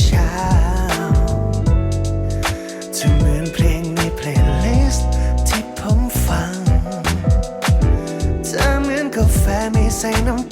เช้าจเหมือนเพลงในเพลย์ลิสต์ที่ผมฟังจะเหมือนกาแฟไม่ใส่น้ำ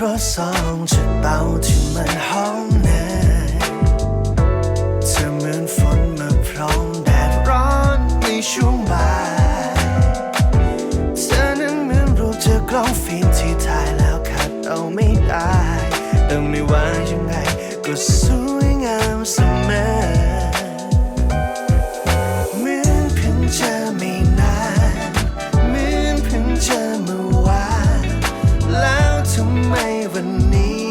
ครัวซองจะเบาที่มันหอมแน่เธอเหมือนฝนมาพร้อมแดดร้อนในช่วงบ่ายเธอนั้นเหมือนรูปเธอกล้องฟิล์มที่ถ่ายแล้วขัดเอาไม่ได้ต้องไม่ว่ายังไงก็สวยงามเสมอ วันนี้